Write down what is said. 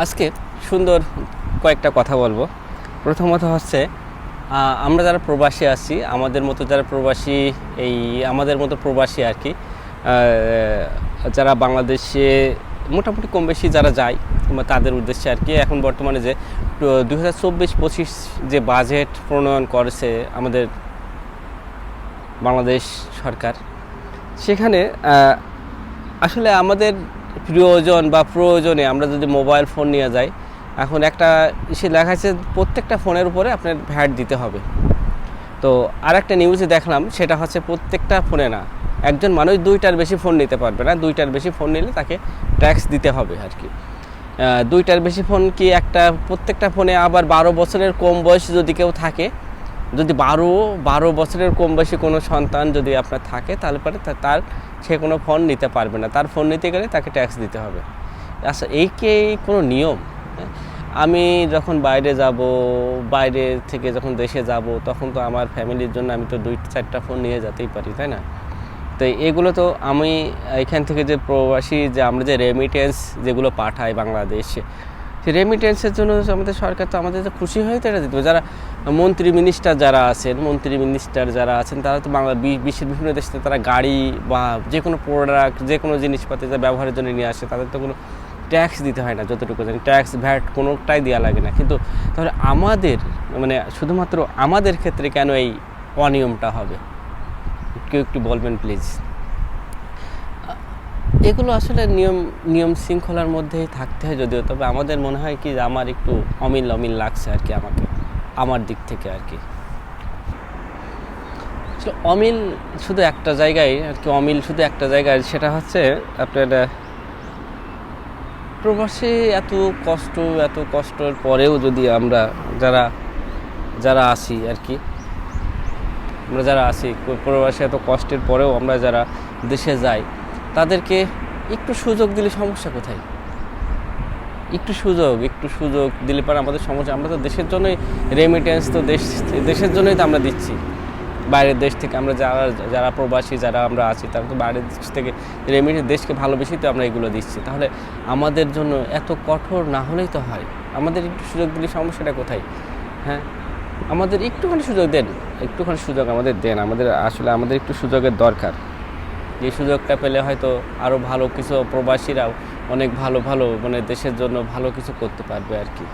আজকে সুন্দর কয়েকটা কথা বলব। প্রথমত হচ্ছে আমরা যারা প্রবাসী আছি, আমাদের মতো যারা প্রবাসী, এই আমাদের মতো প্রবাসী আর কি যারা বাংলাদেশে মোটামুটি কম বেশি যারা যায় তাদের উদ্দেশ্যে আর কি, এখন বর্তমানে যে দু হাজার চব্বিশ পঁচিশ যে বাজেট প্রণয়ন করেছে আমাদের বাংলাদেশ সরকার, সেখানে আসলে আমাদের প্রিয়জন বা প্রয়োজনে আমরা যদি মোবাইল ফোন নিয়ে যাই, এখন একটা সে লেখা আছে প্রত্যেকটা ফোনের উপরে আপনার ভ্যাট দিতে হবে। তো আর একটা নিউজে দেখলাম, সেটা হচ্ছে প্রত্যেকটা ফোনে না, একজন মানুষ দুইটার বেশি ফোন নিতে পারবে না, দুইটার বেশি ফোন নিলে তাকে ট্যাক্স দিতে হবে আর কি। দুইটার বেশি ফোন কি একটা, প্রত্যেকটা ফোনে আবার বারো বছরের কম বয়স যদি কেউ থাকে যদি বারো বারো বছরের কম বয়সী কোনো সন্তান যদি আপনার থাকে, তাহলে পরে তার সে কোনো ফোন নিতে পারবে না। তার ফোন নিতে গেলে তাকে ট্যাক্স দিতে হবে। আচ্ছা এই কি কোনো নিয়ম? হ্যাঁ? আমি যখন বাইরে যাব, বাইরে থেকে যখন দেশে যাব, তখন তো আমার ফ্যামিলির জন্য আমি তো দুই, চারটা ফোন নিয়ে যেতেই পারি, তাই না? তো এগুলো তো আমি এখান থেকে যে প্রবাসী, যে আমরা যে রেমিটেন্স যেগুলো পাঠাই বাংলাদেশে সেই রেমিটেন্সের জন্য আমাদের সরকার তো আমাদের খুশি হয়ে তো এটা দিতে। যারা মন্ত্রী মিনিস্টার যারা আছেন, মন্ত্রী মিনিস্টার যারা আছেন, তারা তো বাংলা বিশ্বের বিভিন্ন দেশে তারা গাড়ি বা যে কোনো প্রোডাক্ট যে কোনো জিনিসপাতি যা ব্যবহারের জন্য নিয়ে আসে, তাদের তো কোনো ট্যাক্স দিতে হয় না যতটুকু জানি। ট্যাক্স ভ্যাট কোনোটাই দেওয়া লাগে না। কিন্তু তাহলে আমাদের মানে শুধুমাত্র আমাদের ক্ষেত্রে কেন এই অনিয়মটা হবে? কেউ একটু বলবেন প্লিজ এগুলো আসলে নিয়ম নিয়ম শৃঙ্খলার মধ্যেই থাকতে হয় যদিও, তবে আমাদের মনে হয় কি আমার একটু অমিল অমিল লাগছে আর কি আমাকে, আমার দিক থেকে আর কি। অমিল শুধু একটা জায়গায়, আর কি অমিল শুধু একটা জায়গায়, সেটা হচ্ছে আপনার প্রবাসে এত কষ্ট, এত কষ্টের পরেও যদি আমরা যারা যারা আসি আর কি, আমরা যারা কো- প্রবাসে এত কষ্টের পরেও আমরা যারা দেশে যাই তাদেরকে একটু সুযোগ দিলে সমস্যা কোথায়? একটু সুযোগ একটু সুযোগ দিলে পরে আমাদের সমস্যা। আমরা তো দেশের জন্যই রেমিটেন্স তো দেশ, দেশের জন্যই তো আমরা দিচ্ছি। বাইরের দেশ থেকে আমরা যারা যারা প্রবাসী, যারা আমরা আছি, তারা তো বাইরের দেশ থেকে রেমিটেন্স দেশকে ভালোবেসেই তো আমরা এগুলো দিচ্ছি। তাহলে আমাদের জন্য এত কঠোর না হলেই তো হয়। আমাদের একটু সুযোগ দিলে সমস্যাটা কোথায়? হ্যাঁ? আমাদের একটুখানি সুযোগ দেন। একটুখানি সুযোগ আমাদের দেন। আমাদের আসলে আমাদের একটু সুযোগের দরকার। এই সুযোগটা পেলে হয়তো আরও ভালো কিছু প্রবাসীরাও অনেক ভালো ভালো মানে দেশের জন্য ভালো কিছু করতে পারবে আর কি।